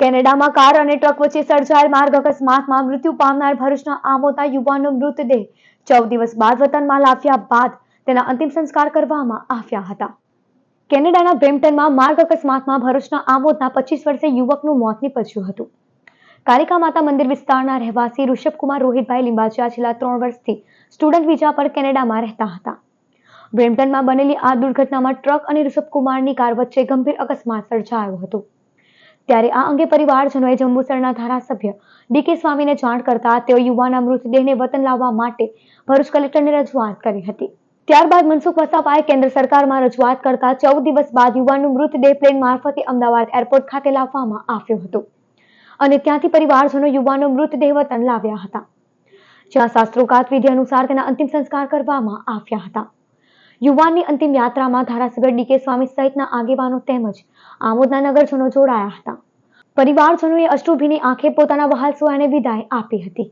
કેનેડામાં કાર અને ટ્રક વચ્ચે સર્જાયેલ માર્ગ અકસ્માતમાં મૃત્યુ પામનાર ભરૂચના આમોતા યુવાનનો મૃતદેહ ચૌદ દિવસ બાદ વતનમાં લાવ્યા બાદ તેના અંતિમ સંસ્કાર કરવામાં આવ્યા હતા. કેનેડાના બ્રેમ્પટનમાં માર્ગ અકસ્માતમાં ભરૂચના આમોદના પચીસ વર્ષે યુવકનું મોત નીપજ્યું હતું. કાલિકા માતા મંદિર વિસ્તારના રહેવાસી ઋષભકુમાર રોહિતભાઈ લિંબાચિયા છેલ્લા ત્રણ વર્ષથી સ્ટુડન્ટ વિઝા પર કેનેડામાં રહેતા હતા. બ્રેમ્પટનમાં બનેલી આ દુર્ઘટનામાં ટ્રક અને ઋષભકુમારની કાર વચ્ચે ગંભીર અકસ્માત સર્જાયો હતો. ત્યારે આ અંગે પરિવારજનોએ જંબુસરના ધારાસભ્ય ડીકે સ્વામીને જાણ કરતા તેઓ યુવાના મૃતદેહને વતન લાવવા માટે ભરૂચ કલેક્ટરને રજૂઆત કરી હતી. ત્યારબાદ મનસુખ વસાવાએ કેન્દ્ર સરકારમાં રજૂઆત કરતા ચૌદ દિવસ બાદ યુવાનનું મૃતદેહ પ્લેન મારફતે અમદાવાદ એરપોર્ટ ખાતે લાવવામાં આવ્યો હતો. અને ત્યાંથી પરિવારજનો યુવાનનો મૃતદેહ વતન લાવ્યા હતા. જ્યાં શાસ્ત્રોકાત વિધિ અનુસાર તેના અંતિમ સંસ્કાર કરવામાં આવ્યા હતા. યુવાનની અંતિમ યાત્રામાં ધારાસભ્ય ડીકે સ્વામી સહિતના આગેવાનો તેમજ આમોદના નગરજનો જોડાયા હતા. પરિવારજનોએ અશ્રુભીની આંખે પોતાના વહાલ સોયાને વિદાય આપી હતી.